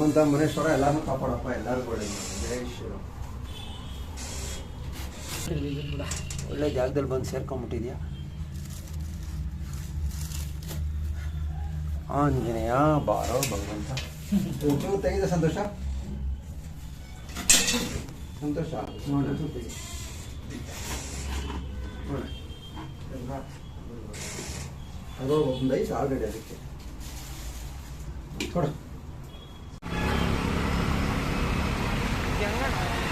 ಭಗವಂತ ಮನೇಶ್ವರ ಎಲ್ಲಾನು ಕಾಪಾಡಪ್ಪ ಎಲ್ಲರಿಗೂ ಒಳ್ಳೇದು ಮಾಡು. ಜೈ ಶ್ರೀರಾಮ್ ಒಳ್ಳೆ ಜಾಗದಲ್ಲಿ ಬಂದು ಸೇರ್ಕೊಂಬಿಟ್ಟಿದ್ಯಾ? ಆಂಜನೇಯ ಬಾರೋ ಭಗವಂತ. ಒಂಚೂರು ತೆಗಿದೆ ಸಂತೋಷ? ಸಂತೋಷ. ನೋಡಿ ಒಂಚೂರು ತೆಗಿ ನೋಡಿ. ಅದು ಒಂದು ಐಸ್ ಆಲ್ರೆಡಿ ಅದಕ್ಕೆ. ಕೊಡು. ಓ ಮನೇಶ್ವರ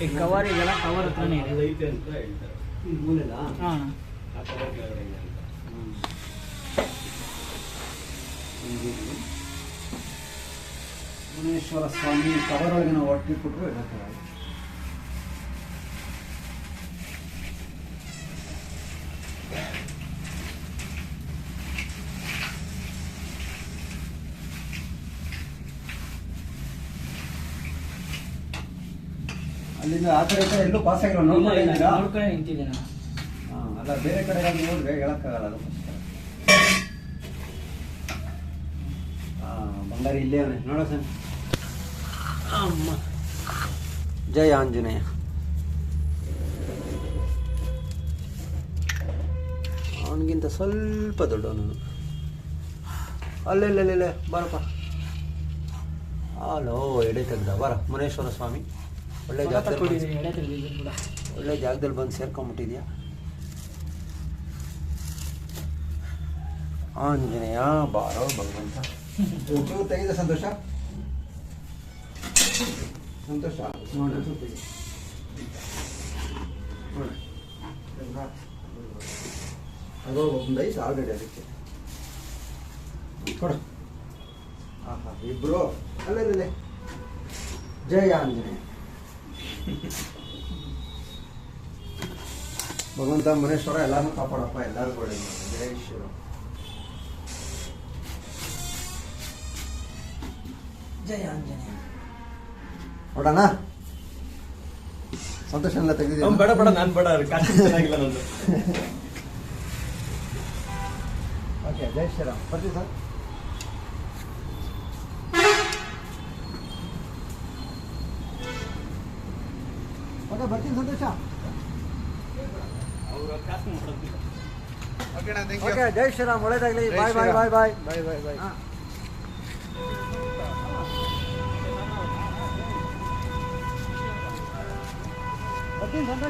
ಈ ಕವರ್ ಇದೆಲ್ಲ ಕವರ್ ಹತ್ರನೇ ಇದೆ ಈ ಮೂಲೆನಾ ಹಾ ಮುನೇಶ್ವರ ಸ್ವಾಮಿ ಕವರ್ ಸ್ವಾಮಿ ನಾವು ಒಟ್ಟಿಗೆ ಕೊಟ್ಟರು ಹೇಳಕ್ಕಾಗಲ್ಲ ಅಲ್ಲಿಂದ ಆ ಕಡೆ ಈ ಕಡೆ ಎಲ್ಲೂ ಪಾಸ್ ಆಗಿರೋ ನೋಡ್ಕೊಂಡು ನಿಂತಿದ್ದೀನ ಅಲ್ಲ ಬೇರೆ ಕಡೆ ಎಲ್ಲ ನೋಡಿದ್ರೆ ಹೇಳಕ್ಕಾಗಲ್ಲ ಅದಕ್ಕೋಸ್ಕರ ಹಾ ಬಂಗಾರಿ ಇಲ್ಲೇ ಅವನೇ. ನೋಡ ಸರ್. ಅಮ್ಮ. ಜಯ ಆಂಜನೇಯ. ಅವನಿಗಿಂತ ಸ್ವಲ್ಪ ದೊಡ್ಡವನು. ಅಲ್ಲೇ ಬರಪ್ಪ. ಹಲೋ ಎಡೆ ತೆಗ್ದ. ಬರ ಮುನೇಶ್ವರ ಸ್ವಾಮಿ. ಒಳ್ಳೆ ಜಾಗದಲ್ಲಿ ಒಳ್ಳೆ ಜಾಗದಲ್ಲಿ ಬಂದು ಸೇರ್ಕೊಂಬಿಟ್ಟಿದ್ಯಾ? ಆಂಜನೇಯ ಬಾರೋ ಭಗವಂತ. ತೆಗಿದೆ ಸಂತೋಷ? ಸಂತೋಷ. ನೋಡಿ ಅದು ಒಂದು ಐಸ್ ಆಲ್ರೆಡಿ ಅದಕ್ಕೆ. ಕೊಡು. ಆಹಾ ಇಬ್ರು. ಅಲ್ಲೇ ಜಯ ಆಂಜನೇಯ. ಭಗವಂತ ಮನೇಶ್ವರ ಎಲ್ಲಾನು ಕಾಪಾಡಪ್ಪ ಎಲ್ಲರಿಗೂ ಕೊಡಿ ಜಯ ಜೈ ಶ್ರೀರಾಮ್. ಜಯ ಆಂಜನೇಯ. ನೋಡೋಣ? ಸಂತೋಷ ಎಲ್ಲ ತೆಗೆದಿದ್ದೀನಿ ಬೇಡ ಬೇಡ ನಾನು ಬೇಡ ಚೆನ್ನಾಗಿಲ್ಲ ನಂದು. ಓಕೆ ಜೈ ಶ್ರೀರಾಮ್. ಬರ್ತೀವಿ ಸರ್? ಬರ್ತೀನಿ ಸಂತೋಷ ಅವ್ರ ಕಾಸ್ಟ್ಯೂಮ್ ಮಾಡೋದು ಓಕೆ ಜೈ ಶ್ರೀರಾಮ್ ಒಳ್ಳೇದಾಗಲಿ ಜೈ ಬಾಯ್ ಬಾಯ್ ಶ್ರೀರಾಮ್. ಬಾಯ್ ಬಾಯ್ ಬಾಯ್ ಬಾಯ್ ಬಾಯ್ ಬರ್ತೀನಿ ಸಂತೋಷ